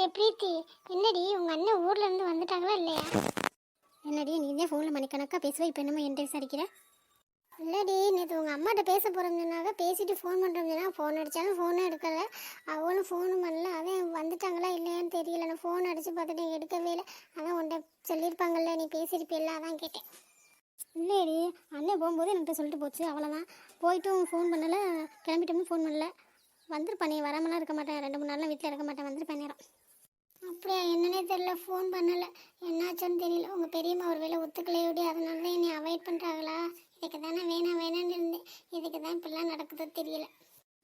ஏ பிரீத்தி என்னடி உங்கள் அண்ணன் ஊர்ல இருந்து வந்துட்டாங்களா இல்லையா? என்னடி நீ தான் ஃபோனில் மணிக்கணக்காக பேசுவ இப்போ என்னமோ என்கிட்ட விசாரிக்கிற? இல்லடி நேற்று உங்கள் அம்மாட்ட பேச போறோம்னாக்க பேசிட்டு ஃபோன் பண்ணுறோம்னா ஃபோன் அடித்தாலும் ஃபோனும் எடுக்கலை. அவளும் ஃபோனும் பண்ணல. அதான் வந்துட்டாங்களா இல்லையான்னு தெரியல. நான் ஃபோன் அடித்து பார்த்துட்டு எடுக்கவே இல்லை. அதான் உன்ட்ட சொல்லியிருப்பாங்கல்ல நீ பேசியிருப்பில்ல அதான் கேட்டேன். இல்லையடி அண்ணன் போகும்போது என்கிட்ட சொல்லிட்டு போச்சு அவ்வளோதான் போயிட்டும் ஃபோன் பண்ணலை. கிளம்பிட்டோம்னு ஃபோன் பண்ணல. வந்திருப்பானே வராமலாம் இருக்க மாட்டேன். ரெண்டு மூணு நாள்லாம் வீட்டில் இருக்க மாட்டேன். வந்திருப்பேன் நேரம். அப்படியா? என்னன்னே தெரியல ஃபோன் பண்ணலை. என்னாச்சுன்னு தெரியல. உங்கள் பெரியம்மா ஒரு வேளை ஒத்துக்கலையோடி அதனால தான் என்னை அவாய்ட் பண்ணுறாங்களா இதுக்கு தானே வேணாம் வேணான்னு இருந்தேன். இதுக்கு தான் இப்படிலாம் நடக்குதோ தெரியல.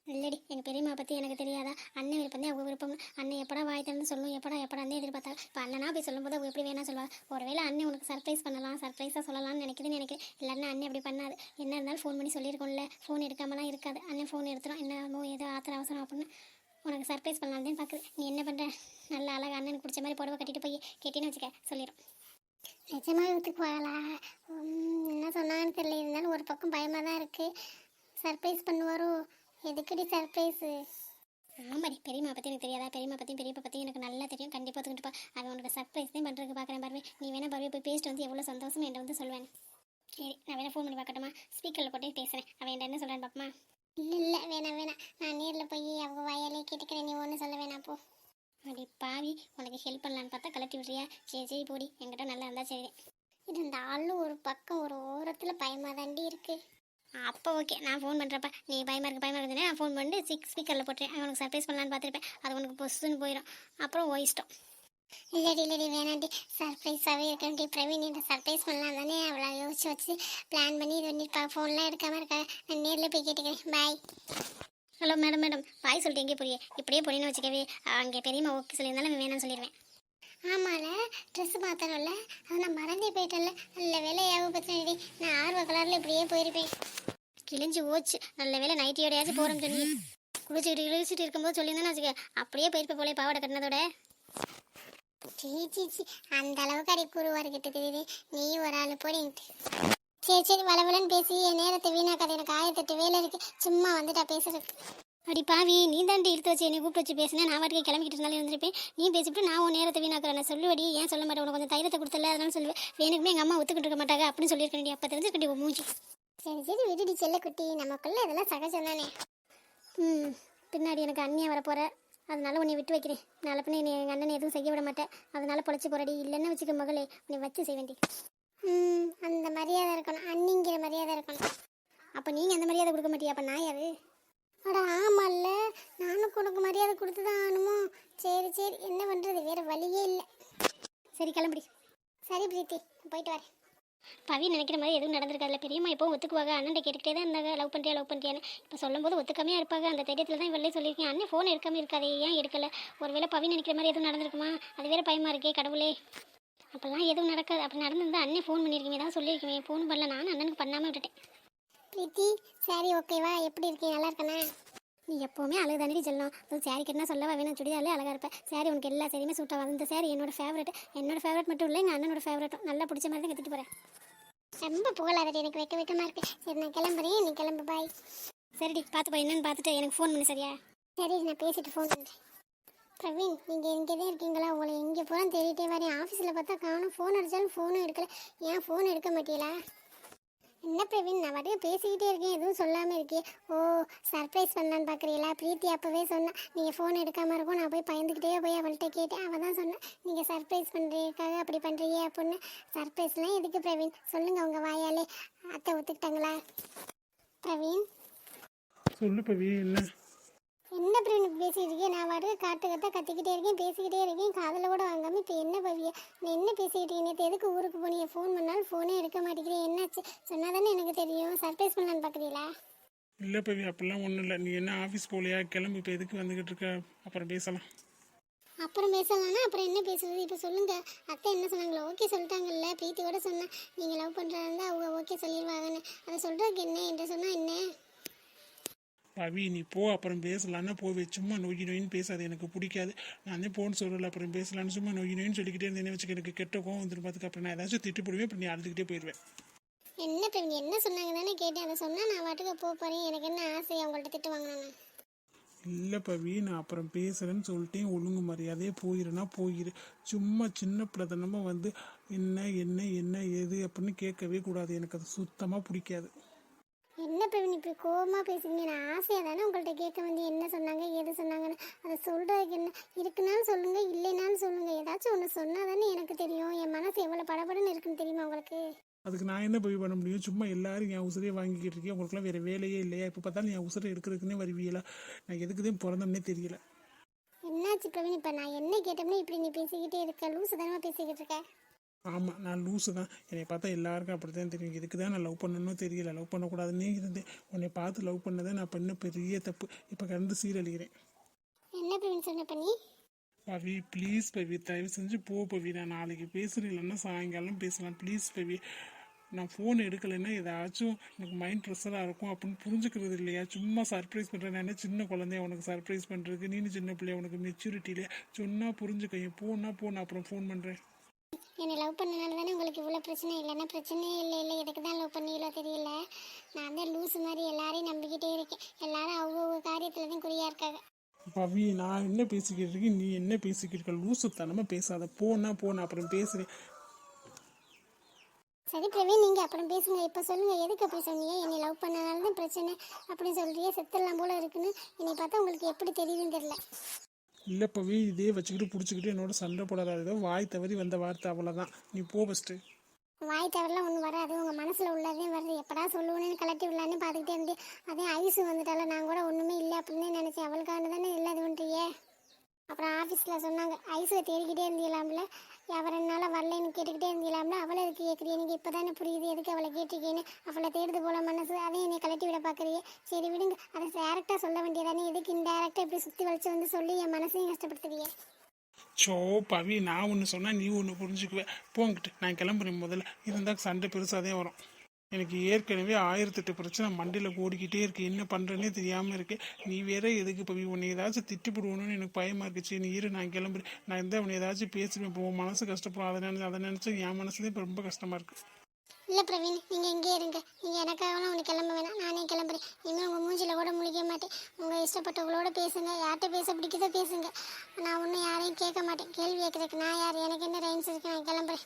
இல்லடி எங்கள் பெரியம்மா பற்றி எனக்கு தெரியாதா? அண்ணன் விருப்பம் தான் அவங்க விருப்பம். அண்ணன் எப்படா வாய் சொல்லும் எப்படா எப்படா தான் எதிர்பார்த்தா இப்போ அண்ணனா போய் சொல்லும்போது அவங்க எப்படி வேணா சொல்லுவா ஒருவேளை அண்ணன் உனக்கு சர்ப்ரைஸ் பண்ணலாம் சர்ப்ரைஸாக சொல்லலாம்னு நினைக்கிறேன்னு நினைக்கிறேன் இல்லைன்னா அண்ணன் அப்படி பண்ணாது. என்ன இருந்தாலும் ஃபோன் பண்ணி சொல்லியிருக்கோம்ல. ஃபோன் எடுக்காமலாம் இருக்காது. அண்ணன் ஃபோன் எடுத்துடும் என்னமோ ஏதோ ஆத்திர அவசரம் அப்படின்னு. உனக்கு சர்ப்ரைஸ் பண்ணலாம்னு பார்க்குது நீ என்ன பண்ணுற நல்ல அழகா அண்ணனுக்கு பிடிச்ச மாதிரி புடவை கட்டிட்டு போய் கேட்டின்னு வச்சுக்க சொல்லிடும் நிஜமாக வீட்டுக்கு உம், என்ன சொன்னான்னு தெரியல. இருந்தாலும் ஒரு பக்கம் பயமாக தான் இருக்குது சர்ப்ரைஸ் பண்ணுவாரோ? எதுக்குடி சர்ப்ரைஸு ஆமாடி பெரியம்மா பற்றி எனக்கு தெரியாதா? பெரியம்மா பற்றியும் பெரியப்பா பற்றியும் எனக்கு நல்லா தெரியும். கண்டிப்பாக ஒத்துக்கிட்டுப்பா அவன் உனக்கு சர்ப்ரைஸ் தான் பண்ணுறதுக்கு பார்க்குறேன் பாருவே. நீ வேணா பாருவே போய் பேசிட்டு வந்து எவ்வளோ சந்தோஷம் என்கிட்ட வந்து சொல்வேன் சரி நான் வேணா ஃபோன் பண்ணி பார்க்கட்டுமா? ஸ்பீக்கரில் போட்டு பேசுகிறேன் அவன் என்கிட்ட என்ன சொல்கிறான்னு பாப்பமா இல்லை இல்லை வேணாம் வேணாம். நான் நேரில் போய் அவங்க வாயாலே கேட்டுக்கிறேன். நீ ஒன்றும் சொல்ல வேணாம் போ. அப்படி பாவி உனக்கு ஹெல்ப் பண்ணலான்னு பார்த்தா கலட்டி விட்றியா? சரி சரி போடி. என்கிட்ட நல்லா இருந்தா சரி. இது இந்த ஆளும் ஒரு பக்கம் ஒரு ஓரத்தில் பயமாக தாண்டி இருக்கு. அப்போ ஓகே நான் ஃபோன் பண்ணுறப்ப நீ பயமாக இருக்க பயமாக இருக்குதுன்னா நான் ஃபோன் பண்ணிட்டு சிக்ஸ் ஸ்பீக்கரில் போட்டுறேன். அவனுக்கு சர்ப்ரைஸ் பண்ணலான்னு பார்த்துருப்பேன். அது உனக்கு பொசுன்னு போயிடும் அப்புறம் ஓ இஷ்டம். இல்லடி இல்லடி வேணாண்டி சர்ப்ரைஸாகவே இருக்கண்டி பிரவீன் இந்த சர்ப்ரைஸ் பண்ணலாம் தானே அவ்வளோ யோசிச்சு வச்சு பிளான் பண்ணி இது பண்ணிருப்பா ஃபோன்லாம் எடுக்காம இருக்கா நான் போய் கேட்டுக்கிறேன் bye hello madam madam bye சொல்லிட்டு எங்கே போறியே. இப்படியே போனேன்னு வச்சுக்கவே அங்கே பெரியம்மா ஓகே சொல்லியிருந்தாலும் அவன் வேணாம்னு சொல்லிடுவேன். ஆமால ட்ரெஸ் மாற்றணும்ல அது நான் மறந்தே போயிட்டேன்ல. நல்ல வேலை ஞாபகப்படுத்தினடி நான் ஆர்வ கலரில் இப்படியே போயிருப்பேன். கிழிஞ்சு ஓச்சு நல்ல வேலை நைட்டியோடையாச்சும் போகிறோம் சொல்லி. குளிச்சுக்கிட்டு கிழிச்சிட்டு இருக்கும்போது சொல்லியிருந்தேன்னு வச்சுக்க அப்படியே போயிருப்ப போலே பாவாடை கட்டினதோட. சீ சீ அந்த அளவுக்கு அடி கூறுவார் கிட்ட தெரியுது. நீ ஒரு ஆள் போடின்ட்டு. சரி சரி வளவலன்னு பேசி என் நேரத்தை வீணாக்காத. எனக்கு ஆயிரத்தெட்டு வேலை இருக்கு. சும்மா வந்துட்டா பேசுறதுக்கு. அடி பாவி நீ தாண்டி இழுத்து வச்சு என்னை கூப்பிட்டு வச்சு பேசினேன் நான் வாட்டுக்கு கிளம்பிக்கிட்டு இருந்தாலும் இருந்திருப்பேன் நீ பேசிவிட்டு நான் உன் நேரத்தை வீணாக்குறேன். சொல்லுவடி ஏன் சொல்ல மாட்டேன்? உனக்கு கொஞ்சம் தைரியத்தை கொடுத்தல அதனால சொல்லுவேன். வேணுக்குமே எங்கள் அம்மா ஒத்துக்கிட்டு இருக்க மாட்டாங்க அப்படின்னு சொல்லியிருக்கேன் அப்போ தெரிஞ்சுக்கிட்டி மூஞ்சி. சரி சரி விடுடி செல்லக்குட்டி. நமக்குள்ள இதெல்லாம் சகஜம் தானே. ம் பின்னாடி எனக்கு அண்ணியாக வரப்போகிற அதனால உன்னை விட்டு வைக்கிறேன். நாளை பின்ன என்னை எங்கள் அண்ணனை எதுவும் செய்ய விட மாட்டேன். அதனால பொழைச்சி போறடி இல்லைன்னு வச்சுக்க மகளே. உன்னை வச்சு செய்வேண்டி ம் அந்த மரியாதை இருக்கணும் அண்ணிங்கிற மரியாதை இருக்கணும் அப்போ நீங்கள் அந்த மரியாதை கொடுக்க மாட்டியா அப்போ நான் யாரு அட ஆமால்ல நானும் உனக்கு மரியாதை கொடுத்து தான் ஆகணுமோ சரி சரி என்ன பண்ணுறது வேற வழியே இல்லை சரி கிளம்புடி. சரி பிரீத்தி போயிட்டு வரேன். பவி நினைக்கிற மாதிரி எதுவும் நடந்திருக்காதுல பெரியம்மா இப்போ ஒத்துக்குவாங்க. அண்ணன் கேட்டுக்கிட்டே தான் இருந்தாங்க. லவ் பண்ணுறியா லவ் பண்ணுறியான்னு இப்போ சொல்லும்போது ஒத்துக்காமையாக இருப்பாங்க. அந்த தைரியத்தில் தான் இவளே சொல்லியிருக்கேன். அண்ணன் ஃபோன் எடுக்காமல் இருக்காதே. ஏன் எடுக்கல? ஒருவேளை பவி நினைக்கிற மாதிரி எதுவும் நடந்திருக்குமா? அது வேற பயமா இருக்கே கடவுளே. அப்போல்லாம் எதுவும் நடக்காது. அப்படி நடந்திருந்தா அண்ணன் ஃபோன் பண்ணியிருக்கீங்க. ஏதாவது சொல்லியிருக்கீங்க. ஃபோன் பண்ணல. நானும் அண்ணனுக்கு பண்ணாமல் விட்டுட்டேன். பிரீத்தி சரி ஓகேவா எப்படி இருக்கீங்க? நல்லா இருக்கண்ணா நீ எப்போவுமே அழகு தானடி சொல்லணும் அது சாரி கட்டினா சொல்லவா வேணும்? சுடிதாரிலே அழகாக இருப்பேன் சாரி உனக்கு எல்லா சாரியுமே சூட் ஆகும் இந்த சாரி என்னோட ஃபேவரட் என்னோட ஃபேவரட் மட்டும் இல்லை எங்கள் அண்ணனோட ஃபேவரட்டும் நல்லா பிடிச்ச மாதிரி தான் கட்டிட்டு போகிறேன் ரொம்ப புகழாதடி. எனக்கு வெக்க வெக்கமா இருக்கு. சரி நான் கிளம்புறேன். நீ கிளம்பு பாய் சரிடி பார்த்து போய் என்னன்னு பார்த்துட்டு எனக்கு ஃபோன் பண்ணு சரியா? சரி நான் பேசிட்டு ஃபோன் பண்ணுறேன் பிரவீன் நீங்கள் இங்கே தான் இருக்கீங்களா? உங்களை எங்கே போகிறோம் தேடிட்டே வரேன். ஆஃபீஸில் பார்த்தா காணும். ஃபோன் அடித்தாலும் ஃபோனும் எடுக்கல. ஏன் ஃபோன் எடுக்க மாட்டீங்களா? என்ன பிரவீன் நான் பாட்டுக்கு பேசிக்கிட்டே இருக்கேன் எதுவும் சொல்லாமல் இருக்கே. ஓ சர்ப்ரைஸ் பண்ணலான்னு பார்க்குறீங்களா பிரீத்தி அப்போவே சொன்னேன் நீங்கள் ஃபோன் எடுக்காமல் இருக்கும் நான் போய் பயந்துக்கிட்டே போய் அவள்கிட்ட கேட்டேன் அவள் தான் சொன்னேன் நீங்கள் சர்ப்ரைஸ் பண்ணுறதுக்காக அப்படி பண்ணுறீங்க அப்படின்னு. சர்ப்ரைஸ்லாம் எதுக்கு பிரவீன்? சொல்லுங்கள் உங்கள் வாயாலே. அத்தை ஒத்துக்கிட்டாங்களா? பிரவீன்? சொல்லு பிரவீன் என்ன? என்ன பிரவீன் இருக்கேன் நான் பாட்டுக்கு காட்டு கத்த கத்திக்கிட்டே இருக்கேன் பேசிக்கிட்டே இருக்கேன் காதில் கூட வாங்காம இப்போ என்ன பவிய? நான் என்ன பேசிக்கிட்டே நேற்று எதுக்கு ஊருக்கு போனீங்க? ஃபோன் பண்ணாலும் ஃபோனே எடுக்க மாட்டேங்கிறேன் என்னாச்சு? சொன்னா தானே எனக்கு தெரியும். சர்ப்ரைஸ் பண்ணலான்னு பார்க்குறீங்களா இல்லை பவி அப்படிலாம் ஒன்றும் இல்லை. நீ என்ன ஆஃபீஸ் போகலையா? கிளம்பி இப்போ எதுக்கு வந்துக்கிட்டு இருக்க? அப்புறம் பேசலாம். அப்புறம் பேசலாம்னா அப்புறம் என்ன பேசுறது? இப்போ சொல்லுங்க. அத்தை என்ன சொன்னாங்களோ? ஓகே சொல்லிட்டாங்கல்ல. பிரீத்தி கூட சொன்னா நீங்கள் லவ் பண்ணுறாங்க அவங்க ஓகே சொல்லிடுவாங்கன்னு அதை சொல்கிறதுக்கு என்ன? என்று சொன்னால் என்ன? பவி நீ போ அப்புறம் பேசலான்னா போவே சும்மா நொய் நொயின்னு பேசாது எனக்கு பிடிக்காது. நான் தான் போன்னு சொல்லல அப்புறம் பேசலான்னு சும்மா நொய் நொயின்னு சொல்லிக்கிட்டே இருந்தேன்னு வச்சுக்க எனக்கு கெட்ட கோவம் வந்துடும் பார்த்துக்க அப்புறம் நான் ஏதாச்சும் திட்டு போடுவேன் அப்புறம் நீ அழுதுகிட்டே போயிடுவேன் என்ன பிரவீன் என்ன சொன்னாங்க தானே கேட்டேன். அதை சொன்னால் நான் வாட்டுக்கு போக போகிறேன் எனக்கு என்ன ஆசை அவங்கள்ட்ட திட்டு வாங்கினேன் இல்லை பவி நான் அப்புறம் பேசுகிறேன்னு சொல்லிட்டேன். ஒழுங்கு மரியாதையே போயிருனா போயிரு. சும்மா சின்ன பிள்ளைத்தனமா வந்து என்ன என்ன என்ன ஏது அப்படின்னு கேட்கவே கூடாது. எனக்கு அது சுத்தமாக பிடிக்காது. என்ன பிரவீன் இப்படி கோவமாக பேசுறீங்க? நான் ஆசையாக தானே உங்கள்கிட்ட கேட்க வந்து என்ன சொன்னாங்க எது சொன்னாங்கன்னு. அதை சொல்கிறதுக்கு என்ன இருக்குனாலும் சொல்லுங்கள் இல்லைனாலும் சொல்லுங்கள் ஏதாச்சும் ஒன்று சொன்னால் தானே எனக்கு தெரியும். என் மனசு எவ்வளோ படபடன்னு இருக்குன்னு தெரியுமா உங்களுக்கு? அதுக்கு நான் என்ன போய் பண்ண முடியும்? சும்மா எல்லாரும் என் உசுரையே வாங்கிக்கிட்டு இருக்கேன் உங்களுக்குலாம் வேறு வேலையே இல்லையா? இப்போ பார்த்தாலும் என் உசுரை எடுக்கிறதுக்குன்னே வருவீங்களா? நான் எதுக்குதான் பிறந்தோம்னே தெரியல. என்னாச்சு பிரவீன் இப்போ நான் என்ன கேட்டோம்னா இப்படி நீ பேசிக்கிட்டே இருக்க? லூசு தானே பேசிக்கிட்டு இருக்க? ஆமாம் நான் லூஸு தான். என்னை பார்த்தா எல்லாருக்கும் அப்படி தான் தெரியும். இதுக்கு தான் நான் லவ் பண்ணணும் தெரியல. லவ் பண்ணக்கூடாதுன்னே இருந்தேன். உன்னை பார்த்து லவ் பண்ணதை நான் பண்ண பெரிய தப்பு. இப்போ கடந்து சீரழிகிறேன். என்ன பிரவீன் சொன்ன பண்ணி பவி ப்ளீஸ் பவி தயவு செஞ்சு போ பவி. நான் நாளைக்கு பேசுகிறேன் இல்லைன்னா சாயங்காலம் பேசலாம். ப்ளீஸ் பவி. நான் ஃபோன் எடுக்கலைன்னா ஏதாச்சும் எனக்கு மைண்ட் ப்ரெஷராக இருக்கும் அப்படின்னு புரிஞ்சுக்கிறது இல்லையா? சும்மா சர்ப்ரைஸ் பண்ணுறேன் நானே சின்ன குழந்தைய உனக்கு சர்ப்ரைஸ் பண்ணுறதுக்கு நீனு சின்ன பிள்ளைய உனக்கு மெச்சூரிட்டியிலே சொன்னால் புரிஞ்சுக்க. போனா போ நான் அப்புறம் ஃபோன் பண்ணுறேன் என்னை லவ் பண்ணனால தானே உங்களுக்கு இவ்வளோ பிரச்சனை இல்லைன்னா பிரச்சனையே இல்லை இல்லை. எதுக்கு தான் லவ் பண்ணீங்களோ தெரியல. நான் தான் லூசு மாதிரி எல்லாரையும் நம்பிக்கிட்டே இருக்கேன். எல்லாரும் அவ்வளோ காரியத்தில் தான் குறியாக இருக்காங்க. பவி நான் என்ன பேசிக்கிட்டு இருக்கேன்? நீ என்ன பேசிக்கிட்டு இருக்க? லூசுத்தனமாக பேசாத. போனா போ நான் அப்புறம் பேசுகிறேன் சரி பிரவீன் நீங்கள் அப்புறம் பேசுங்க. இப்போ சொல்லுங்கள் எதுக்கு அப்படி சொன்னீங்க? என்னை லவ் பண்ணனால தான் பிரச்சனை அப்படின்னு சொல்றியே. செத்துடலாம் போல இருக்குன்னு. என்னை பார்த்தா உங்களுக்கு எப்படி தெரியுதுன்னு தெரியல. இல்லை பவி இதே வச்சுக்கிட்டு பிடிச்சிக்கிட்டு என்னோட சண்டை போடாத ஏதோ வாய் தவறி வந்த வார்த்தை அவ்வளோதான் நீ போ ஃபஸ்ட்டு வாய் தவறலாம் ஒன்றும் வராது. உங்கள் மனசில் உள்ளதே வருது. எப்படா சொல்லுவோன்னு கலட்டி விடலான்னு பார்த்துக்கிட்டே இருந்து. அதே ஐஸ் வந்துட்டால நான் கூட ஒன்றுமே இல்லை அப்படின்னு நினச்சேன். அவளுக்கான தானே இல்லை இது பண்ணுறியே அப்புறம் ஆஃபீஸில் சொன்னாங்க. ஐஸை தேடிக்கிட்டே இருந்தீங்களாம்ல அவரை ரெண்டு வரலைன்னு கேட்டுக்கிட்டே இருந்தீங்களாம்ல? அவளை எதுக்கு கேட்குறீ எனக்கு இப்போ தானே புரியுது எதுக்கு அவளை கேட்டிருக்கேன்னு அவளை தேடுது போல மனசு அதையும் என்னை கலட்டி விட பார்க்குறியே சரி விடுங்க அதை டேரெக்டாக சொல்ல வேண்டியதானே எதுக்கு இன்டேரக்டாக இப்படி சுற்றி வலிச்சு வந்து சொல்லி என் மனசையும் கஷ்டப்படுத்துறியே சோ பவி நான் ஒன்று சொன்னால் நீ ஒன்று புரிஞ்சுக்குவேன் போங்கிட்டு நான் கிளம்புறேன் முதல்ல. இருந்தால் சண்டை பெருசாக தான் வரும். எனக்கு ஏற்கனவே ஆயிரத்தெட்டு பிரச்சனை மண்டியில் ஓடிக்கிட்டே இருக்கு. என்ன பண்ணுறேன்னே தெரியாமல் இருக்கு. நீ வேற எதுக்கு பவி உன்னை ஏதாச்சும் திட்டிப்படுவோன்னு எனக்கு பயமாக இருக்குச்சு. நீ இரு நான் கிளம்புறேன். நான் இருந்தால் அவனை ஏதாச்சும் பேசுவேன் இப்போ உன் மனசு கஷ்டப்படும். அதை நினச்சி அதை நினச்சி என் மனசுலேயே இப்போ ரொம்ப கஷ்டமாக இருக்குது இல்லை பிரவீன் நீங்கள் இங்கே இருங்க. நீங்கள் எனக்காகலாம் ஒன்று கிளம்ப வேணாம். நானே கிளம்புறேன். இனிமேல் உங்கள் மூஞ்சில கூட முழிக்க மாட்டேன். உங்கள் இஷ்டப்பட்டவங்களோட பேசுங்க. யார்கிட்ட பேச பிடிக்குதோ பேசுங்க. நான் ஒன்றும் யாரையும் கேட்க மாட்டேன். கேள்வி கேட்குறதுக்கு நான் யார்? எனக்கு என்ன ரைன்ஸ் இருக்கு? நான் கிளம்புறேன்.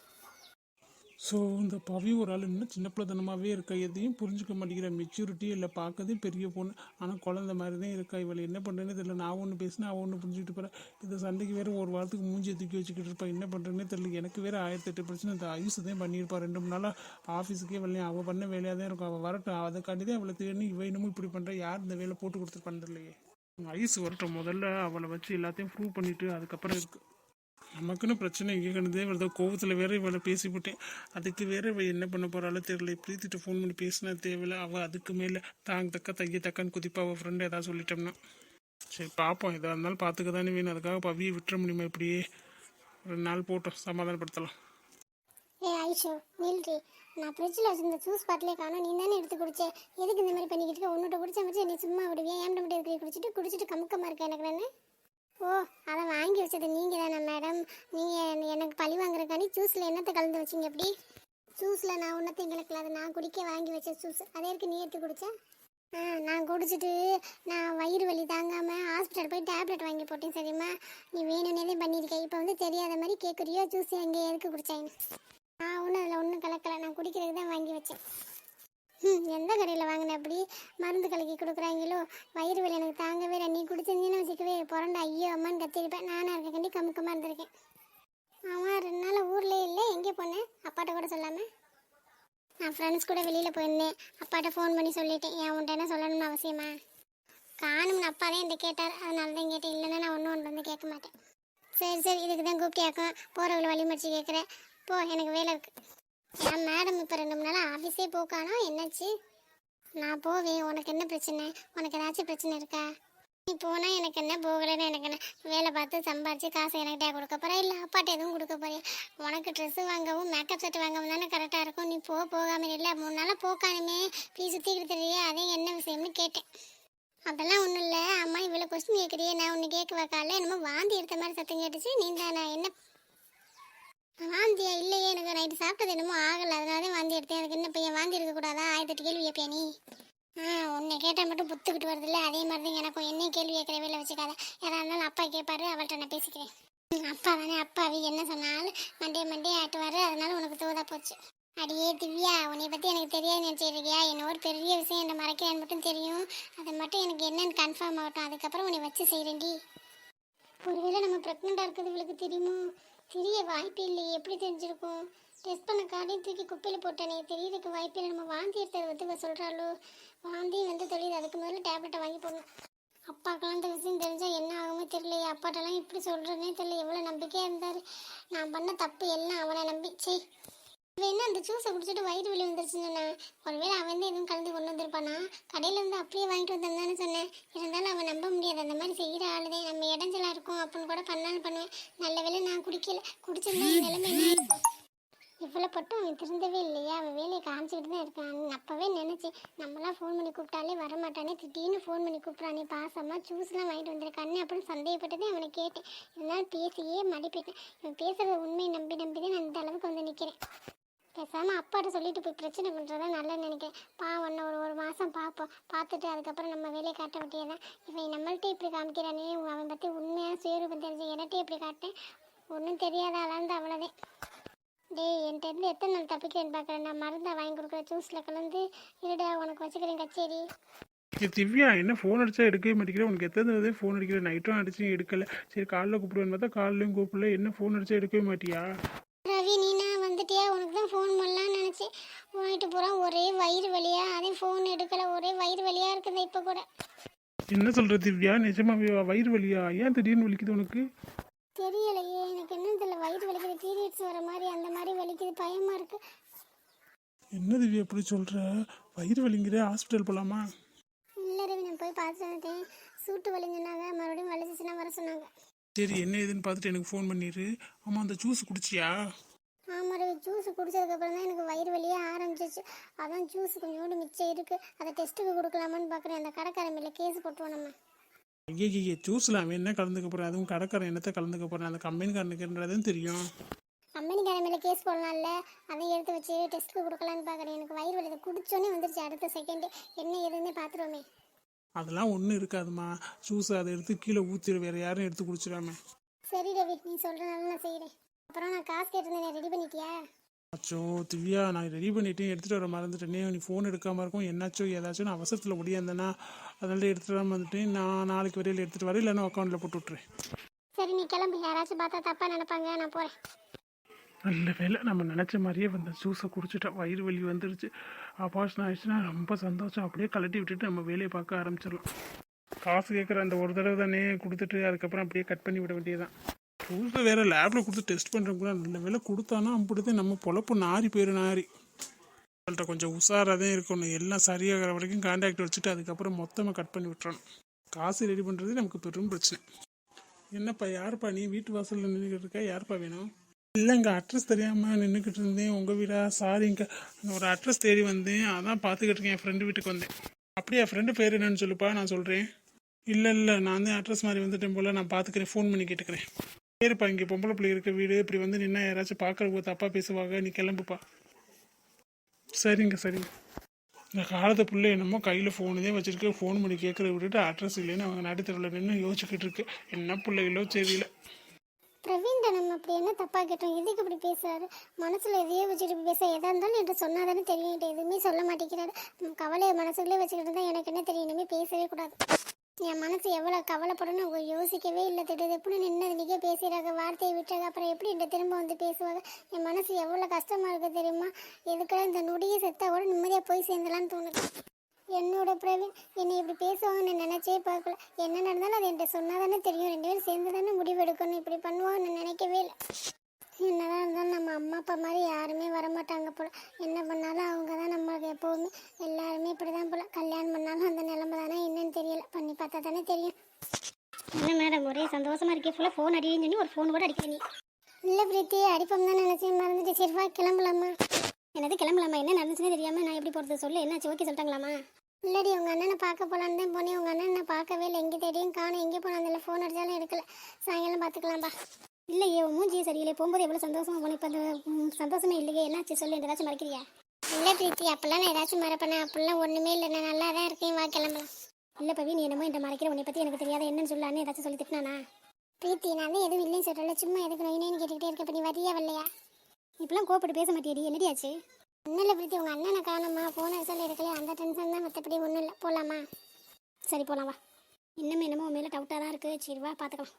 ஸோ இந்த பவி ஒரு ஆள் இன்னும் சின்ன பிள்ளைத்தனமாகவே இருக்கா எதையும் புரிஞ்சுக்க மாட்டேங்கிற. மெச்சூரிட்டி இல்லை பார்க்கறதே பெரிய பொண்ணு. ஆனால் குழந்த மாதிரி தான் இருக்கா. இவளை என்ன பண்ணுறேன்னு தெரியல. நான் ஒன்று பேசினா அவள் ஒன்று புரிஞ்சுக்கிட்டு போகிறேன் இந்த சண்டைக்கு வேறு ஒரு வாரத்துக்கு மூஞ்சியை தூக்கி வச்சுக்கிட்டு இருப்பான் என்ன பண்ணுறேன்னே தெரியல. எனக்கு வேறு ஆயிரத்தெட்டு பிரச்சனை. இந்த ஐஸ் தான் பண்ணியிருப்பா. ரெண்டு மூணு நாளாக ஆஃபீஸுக்கே வரலையே? அவள் பண்ண வேலையாக தான் இருக்கும். அவள் வரட்டும். அதுக்காண்டி தான் அவளை தேடி இவ இன்னமும் இப்படி பண்ணுறா யார் இந்த வேலை போட்டு கொடுத்துருப்பான் தெரியலையே. ஐஸ் வரட்டும். முதல்ல அவளை வச்சு எல்லாத்தையும் ப்ரூவ் பண்ணிவிட்டு அதுக்கப்புறம் இருக்குது நமக்குன்னு பிரச்சனை ஏகனதே வருதோ கோவத்தில் வேற இவளை பேசிவிட்டேன். அதுக்கு வேற இவள் என்ன பண்ண போறாளோ தெரியல. பிரீத்திட்ட ஃபோன் பண்ணி பேசினா தேவையில்ல. அவள் அதுக்கு மேலே தாங்க தக்க தைய தக்கன்னு குதிப்பா. அவள் ஃப்ரெண்டு ஏதாவது சொல்லிட்டோம்னா. சரி பார்ப்போம் எதாக இருந்தாலும் பார்த்துக்க தானே வேணும். அதுக்காக பவியை விட்டுற முடியுமா இப்படியே? ரெண்டு நாள் போட்டோம். சமாதானப்படுத்தலாம். ஏ ஐஷோ நில்றி. நான் ஃப்ரிட்ஜில் வச்சிருந்த ஜூஸ் பாட்டிலே காணும். நீ தானே எடுத்து குடிச்ச? எதுக்கு இந்த மாதிரி பண்ணிக்கிட்டு இருக்க? உன்னோட குடிச்ச மாதிரி நீ சும்மா விடுவியா? ஏன் மட்டும் குடிச்சிட்டு குடிச்சிட்டு கமுக்கமாக இருக்க எனக்கு நான் ஓ அதை வாங்கி வச்சது நீங்கள் தானே மேடம் நீங்கள் எனக்கு பழி வாங்குறக்காண்டி ஜூஸில் என்னத்தை கலந்து வச்சீங்க எப்படி? ஜூஸில் நான் ஒன்றத்தையும் கலக்கல அதை நான் குடிக்க வாங்கி வச்ச ஜூஸ் அதே இருக்கு நீ எடுத்து குடிச்ச? ஆ நான் குடிச்சிட்டு நான் வயிறு வலி தாங்காமல் ஹாஸ்பிட்டல் போய் டேப்லெட் வாங்கி போட்டேன் சரிம்மா நீ வேணும்னே தான் பண்ணியிருக்கேன் இப்போ வந்து தெரியாத மாதிரி கேட்குறியோ ஜூஸ் எங்கே எதுக்கு குடிச்சாயின்னு நான் ஒன்றும் அதில் ஒன்றும் கலக்கலை. நான் குடிக்கிறதுக்கு தான் வாங்கி வச்சேன். எந்த கடையில் வாங்கின அப்படி மருந்து கலக்கி கொடுக்குறாங்களோ? வயிறு வலி எனக்கு தாங்கவே இல்லை. நீ குடிச்சிருந்தீங்கன்னு வச்சுக்கவே புரண்ட ஐயோ அம்மான்னு கத்திருப்பேன். நானாக இருக்க கண்டி கமுக்கமாக இருந்திருக்கேன். அவன் ரெண்டு நாள் ஊர்லேயே இல்லை எங்கே போனேன். அப்பாட்ட கூட சொல்லாமல் நான் ஃப்ரெண்ட்ஸ் கூட வெளியில் போயிருந்தேன். அப்பாட்ட ஃபோன் பண்ணி சொல்லிட்டேன். ஏன் உன்ட்ட என்ன சொல்லணும்னு அவசியமா? காணும்னு அப்பா தான் என்கிட்ட கேட்டார். அதனால தான் கேட்டேன். இல்லைன்னா நான் ஒன்றும் ஒன்று வந்து கேட்க மாட்டேன். சரி சரி இதுக்கு தான் கூப்பிட்டியாக்கும். போகிறவங்களை வழி மடிச்சு கேட்குறேன். போ எனக்கு வேலை இருக்குது ஏன் மேடம் இப்போ ரெண்டு மூணு நாள் ஆஃபீஸே போக்கானோ என்னாச்சு? நான் போவேன். உனக்கு என்ன பிரச்சனை? உனக்கு ஏதாச்சும் பிரச்சனை இருக்கா? நீ போனால் எனக்கு என்ன? போகலைன்னு எனக்கு என்ன? வேலை பார்த்து சம்பாரித்து காசு எனக்கிட்டே கொடுக்க போகிறா இல்லை அப்பாட்ட எதுவும் கொடுக்க போறியா? உனக்கு ட்ரெஸ்ஸு வாங்கவும் மேக்கப் செட் வாங்கவும் தானே கரெக்டாக இருக்கும். நீ போ போகாமல் இல்லை மூணு நாளாக போக்கானுமே ப்ளீஸ் சுற்றிக்கிட்டு தெரியே அதே என்ன விஷயம்னு கேட்டேன். அதெல்லாம் ஒன்றும் இல்லை. அம்மா இவ்வளோ கொஸ்டின் கேட்குறியே நான் ஒன்று கேட்க வைக்கால என்னமோ வாந்தி எடுத்த மாதிரி சத்தம் கேட்டுச்சு. நீ தான்? நான் என்ன வாந்தியா இல்லையே எனக்கு நைட்டு சாப்பிட்டது என்னமோ ஆகலை. அதனால தான் வாந்தி எடுத்தேன்? அதுக்கு என்ன பையன் வாந்தி இருக்கக்கூடாதா ஆயிரத்தெட்டு கேள்வி கேட்பியா நீ? ஆ உன்னை கேட்டால் மட்டும் புத்துக்கிட்டு வரதில்ல? அதே மாதிரி தான் எனக்கும் என்னையும் கேள்வி கேட்குற வேலை வச்சுக்காத. யாராக இருந்தாலும் அப்பா கேட்பாரு அவள்கிட்ட நான் பேசிக்கிறேன். அப்பா தானே அப்பா அப்பாவி என்ன சொன்னாலும் மண்டே மண்டே ஆட்டுவாரு அதனால உனக்கு தோதா போச்சு. அடியே திவ்யா உன்னை பற்றி எனக்கு தெரியாது நினச்சிருக்கியா என்ன ஒரு பெரிய விஷயம் என்னை மறைக்கிறேன்னு மட்டும் தெரியும். அதை மட்டும் எனக்கு என்னன்னு கன்ஃபார்ம் ஆகட்டும். அதுக்கப்புறம் உன்னை வச்சு செய்கிறேன்டி ஒருவேளை நம்ம ப்ரெக்னெண்ட்டாக இருக்கிறது இவளுக்கு தெரியுமோ? தெரிய வாய்ப்பே இல்லையே எப்படி தெரிஞ்சிருக்கும்? டெஸ்ட் பண்ண கார்டையும் தூக்கி குப்பையில் போட்டேனே. தெரியறதுக்கு வாய்ப்பு இல்லை. நம்ம வாந்தி எடுத்ததை வந்து இவ சொல்கிறாளோ வாந்தி வந்து தெரியுது. அதுக்கு முதல்ல டேப்லெட்டை வாங்கி போடணும். அப்பாக்கெல்லாம் இந்த விஷயம் தெரிஞ்சால் என்ன ஆகுமோ தெரியலையே. அப்பாட்டெல்லாம் இப்படி சொல்கிறேனே தெரியல. எவ்வளோ நம்பிக்கையாக இருந்தார். நான் பண்ண தப்பு எல்லாம் அவனை நம்பி. சே என்ன அந்த ஜூஸை குடிச்சிட்டு வயிறு வலி வந்துருச்சுன்னு சொன்னேன் ஒருவேளை அவன் வந்து எதுவும் கலந்து கொண்டு வந்திருப்பானா? கடையில இருந்து அப்படியே வாங்கிட்டு வந்தான்னு சொன்னேன். இருந்தாலும் அவன் நம்ப முடியாது. அந்த மாதிரி செய்கிற ஆளுதே. நம்ம இடைஞ்சலா இருக்கும் அப்படின்னு கூட பண்ணாலும் பண்ணுவேன். நல்ல வேளை நான் குடிக்கல. குடிச்சிருந்தா நிலைமை என்ன இவ்வளோ பட்டும் அவன் திருந்தவே இல்லையா. அவன் வேலையை காமிச்சிக்கிட்டு தான் இருக்கான். அப்போவே நினச்சி நம்மளாம் ஃபோன் பண்ணி கூப்பிட்டாலே வரமாட்டானே. திடீர்னு ஃபோன் பண்ணி கூப்பிட்றானே. பாசமாக ஜூஸ்லாம் வாங்கிட்டு வந்திருக்கானே அப்படின்னு சந்தேகப்பட்டதே அவனை கேட்டேன். இருந்தாலும் பேசியே மடிப்பிட்டேன் இவன் பேசுகிறத உண்மையை நம்பி நம்பி தான் நான் இந்த அளவுக்கு வந்து நிற்கிறேன் பேசாமல் அப்பாட்ட சொல்லிட்டு போய் பிரச்சனை பண்ணுறதா நல்லா நினைக்கிறேன். பாவம் ஒரு ஒரு மாதம் பார்ப்போம் பார்த்துட்டு அதுக்கப்புறம் நம்ம வேலையை காட்ட வேண்டியதான் இவன் நம்மள்ட்ட இப்படி காமிக்கிறானே அவன் பற்றி உண்மையாக சுயரூபம் தெரிஞ்சு என்கிட்ட இப்படி காட்டேன் ஒன்றும் தெரியாத அளந்து அவ்வளோதான் டேய் என்கிட்ட எத்தனை நாள் தப்பிக்கிறேன்னு பார்க்குறேன் நான் மருந்தை வாங்கி கொடுக்குற ஜூஸில் கலந்து இருடா உனக்கு வச்சுக்கிறேன் கச்சேரி. திவ்யா என்ன ஃபோன் அடிச்சா எடுக்கவே மாட்டேங்கிற? உனக்கு எத்தனை ஃபோன் அடிக்கிற நைட்டும் அடிச்சும் எடுக்கல. சரி காலைல கூப்பிடுவேன்னு பார்த்தா காலையிலும் கூப்பிடல. என்ன ஃபோன் அடிச்சா எடுக்கவே மாட்டியா? ரவி நீனா? உனக்கு தான் ஃபோன் பண்ணலான்னு நினச்சேன் போயிட்டு போகிறான் ஒரே வயிறு வலியா? அதே ஃபோன் எடுக்கல. ஒரே வயிறு வலியாக இருக்குது இப்போ கூட. என்ன சொல்ற திவ்யா? நிஜமாவே வயிறு வலியா? ஏன் திடீர்னு வலிக்குது உனக்கு? தெரியலையே. எனக்கு என்ன தெரியல. வயிறு வலிக்குது. பீரியட்ஸ் வர மாதிரி அந்த மாதிரி வலிக்குது. பயமாக இருக்குது என்ன திவ்யா எப்படி சொல்ற? வயிறு வலிங்கிற? ஹாஸ்பிட்டல் போலாமா? இல்லை ரவி நான் போய் பார்த்துட்டு வந்துட்டேன். சூட்டு வலிஞ்சுனாங்க. மறுபடியும் வலிச்சிச்சுன்னா வர சொன்னாங்க. சரி என்ன ஏதுன்னு பார்த்துட்டு எனக்கு ஃபோன் பண்ணிடு ஆமாம் அந்த ஜூஸ் குடிச்சியா? ஆமாம் ரவி ஜூஸ் குடிச்சதுக்கப்புறம் தான் எனக்கு வயிறு வலியே ஆரம்பிச்சிச்சு. அதான் ஜூஸ் கொஞ்சோண்டு மிச்சம் இருக்குது அதை டெஸ்ட்டுக்கு கொடுக்கலாமான்னு பார்க்குறேன். அந்த கடைக்காரன் மேலே கேஸ் போட்டுருவோம் நம்ம. ஐயே ஜூஸில் அவன் என்ன கலந்துக்க போகிறான் அதுவும் கடைக்காரன் என்னத்தை கலந்துக்க போகிறான் அந்த கம்பெனிக்காரனுக்குன்றதும் தெரியும். கம்பெனிக்காரன் கேஸ் போடலாம்ல. அதை எடுத்து வச்சு டெஸ்ட்டுக்கு கொடுக்கலான்னு பார்க்குறேன். எனக்கு வயிறு வலி இதை குடிச்சோன்னே வந்துருச்சு அடுத்த செகண்டு என்ன ஏதுன்னு பார்த்துருவோமே. அதெல்லாம் ஒன்றும் இருக்காதுமா ஜூஸ் அதை எடுத்து கீழே ஊற்றிடு வேறு யாரும் எடுத்து குடிச்சிடாம. சரி ரவி நீ சொல்கிறனால நான் செய்கிறேன் அப்புறம் நான் காசு கேட்டிருந்தேன் ரெடி பண்ணிட்டியா? அச்சோ திவ்யா நான் ரெடி பண்ணிட்டேன் எடுத்துகிட்டு வர மறந்துட்டேனே நீ ஃபோன் எடுக்காமல் இருக்கும் என்னாச்சோ ஏதாச்சும் நான் அவசரத்தில் முடியாந்தேன்னா அதனால எடுத்துகிட்டு வர வந்துட்டேன் நான் நாளைக்கு வரையில் எடுத்துகிட்டு வரேன் இல்லைன்னா அக்கௌண்ட்டில் போட்டு விட்றேன் சரி நீ கிளம்பு யாராச்சும் பார்த்தா தப்பாக நினைப்பாங்க நான் போகிறேன் நல்ல வேலை நம்ம நினச்ச மாதிரியே வந்து ஜூஸை குடிச்சிட்டா வயிறு வலி வந்துருச்சு. ஆபாஷன் ஆயிடுச்சுன்னா ரொம்ப சந்தோஷம். அப்படியே கழட்டி விட்டுட்டு நம்ம வேலையை பார்க்க ஆரம்பிச்சிடலாம். காசு கேட்குற அந்த ஒரு தடவை தானே கொடுத்துட்டு அதுக்கப்புறம் அப்படியே கட் பண்ணி விட வேண்டியதுதான். ஜூஸை வேறு லேபில் கொடுத்து டெஸ்ட் பண்ணுறவங்க நல்ல வேலை கொடுத்தானா? அப்படிதான் நம்ம பொழப்பு நாரி போயிடும் நாரி. அவள்கிட்ட கொஞ்சம் உஷாராக தான் இருக்கணும். எல்லாம் சரியாகிற வரைக்கும் கான்டாக்ட் வச்சுட்டு அதுக்கப்புறம் மொத்தமாக கட் பண்ணி விட்டுறணும். காசு ரெடி பண்ணுறது நமக்கு பெரும் பிரச்சனை. என்னப்பா யாருப்பா நீ? வீட்டு வாசலில் நின்றுக்கிட்டு இருக்க? யாருப்பா வேணும்? இல்லைங்க அட்ரஸ் தெரியாமல் நின்றுக்கிட்டு இருந்தேன். உங்கள் வீடா? சாரிங்க ஒரு அட்ரஸ் தேடி வந்தேன். அதான் பார்த்துக்கிட்டு இருக்கேன் என் ஃப்ரெண்டு வீட்டுக்கு வந்தேன். அப்படியே என் ஃப்ரெண்டு பேர் என்னன்னு சொல்லுப்பா நான் சொல்கிறேன் இல்லை இல்லை நான் தான் அட்ரஸ் மாதிரி வந்துட்டேன் போல். நான் பார்த்துக்கிறேன் ஃபோன் பண்ணி கேட்டுக்கிறேன். இருப்பா இங்கே பொம்பளை பிள்ளை இருக்க வீடு இப்படி வந்து நின்னா யாராச்சும் பார்க்குறவங்க தப்பாக பேசுவாங்க நீ கிளம்புப்பா. சரிங்க சரிங்க. இந்த காலத்து பிள்ளை என்னமோ கையில் ஃபோனு தான் வச்சுருக்கு ஃபோன் பண்ணி கேட்குறத விட்டுட்டு அட்ரஸ் இல்லைன்னு அவங்க நடுத்தரில் நின்று யோசிச்சுக்கிட்டு இருக்கு. என்ன பிள்ளைகளோ தெரியல. பிரவீன் நம்ம அப்படி என்ன தப்பாக கேட்டோம்? எதுக்கு இப்படி பேசுறாரு? மனசில் எதையோ வச்சுட்டு பேச எதாக இருந்தாலும் என்கிட்ட சொன்னாதானே தெரியும். என்கிட்ட எதுவுமே சொல்ல மாட்டேங்கிறாரு. கவலையை மனசுக்குள்ளே வச்சுக்கிட்டு தான் எனக்கு என்ன தெரியும்? இனிமேல் பேசவே கூடாது. என் மனசு எவ்வளோ கவலைப்படணும் அவங்க யோசிக்கவே இல்லை. திட்டு எப்படி நின்னதுனிக்கே பேசுகிறாங்க வார்த்தையை விட்டாங்க அப்புறம் எப்படி என்கிட்ட திரும்ப வந்து பேசுவாங்க? என் மனசு எவ்வளோ கஷ்டமாக இருக்குது தெரியுமா? எதுக்கெல்லாம் இந்த நொடியை செத்தா கூட நிம்மதியாக போய் சேர்ந்தலான்னு தோணுது. என்னோட பிரவீன் என்னை இப்படி பேசுவாங்கன்னு நினச்சே பார்க்கல. என்ன நடந்தாலும் அது என்கிட்ட சொன்னால் தானே தெரியும். ரெண்டு பேரும் சேர்ந்து தானே முடிவு எடுக்கணும். இப்படி பண்ணுவான்னு நினைக்கவே இல்லை. என்னதான் இருந்தாலும் நம்ம அம்மா அப்பா மாதிரி பார்த்தா தானே தெரியும். என்ன மேடம் ஒரே சந்தோஷமா இருக்கே. ஃபுல்லாக ஃபோன் அடின்னு சொல்லி ஒரு ஃபோன் கூட அடிக்கிற நீ. இல்லை பிரீத்தி அடிப்போம் தான் நினச்சேன். மறந்துட்டு. சரிவா கிளம்பலாமா? என்னது கிளம்பலாமா? என்ன நடந்துச்சுன்னே தெரியாம நான் எப்படி போகிறது சொல்லு என்னாச்சு ஓகே சொல்லிட்டாங்களாமா? இல்லடி உங்கள் அண்ணனை பார்க்க போலான்னு தான் போனேன். உங்கள் அண்ணன் நான் பார்க்கவே இல்லை. எங்கே தேடியும் காணும். எங்கே போன அதில் ஃபோன் அடிச்சாலும் எடுக்கல. சாயங்காலம் பார்த்துக்கலாம்ப்பா இல்லையே உன் மூஞ்சி சரியில்லை. போகும்போது எவ்வளோ சந்தோஷமா போன இப்போ அந்த சந்தோஷமே இல்லையே. என்னாச்சு சொல்லு ஏதாச்சும் மறைக்கிறியா? இல்லை பிரீத்தி அப்பெல்லாம் நான் ஏதாச்சும் மறப்பேன்? அப்படிலாம் ஒன்றுமே இல்லை. நான் நல்லா தான் இருக்கேன். வா கிளம்பலாம். இல்லை பவி நீ என்னமோ இந்த மறைக்கிற உன்னை பற்றி எனக்கு தெரியாத என்னன்னு சொல்ல. அண்ணன் ஏதாச்சும் சொல்லி திட்டினானா? பிரீத்தி நான் தான் எதுவும் இல்லைன்னு சொல்கிறல சும்மா எதுக்கு நோயினேன்னு கேட்டுக்கிட்டே இருக்க. இப்போ நீ வரியா வரலையா இப்பெல்லாம் கோப்பட்டு பேச மாட்டியடி. என்னடி ஆச்சு? ஒன்றும் இல்லை பிரீத்தி உங்கள் அண்ணனை காணுமா? ஃபோன் அடிச்சாலும் எடுக்கலையே அந்த டென்ஷன் தான் மற்றபடி ஒன்றும் இல்லை. போகலாமா சரி போலாம் வா. இன்னும் என்னமோ உன் மேலே டவுட்டாக தான் இருக்குது சரி வா பார்த்துக்கலாம்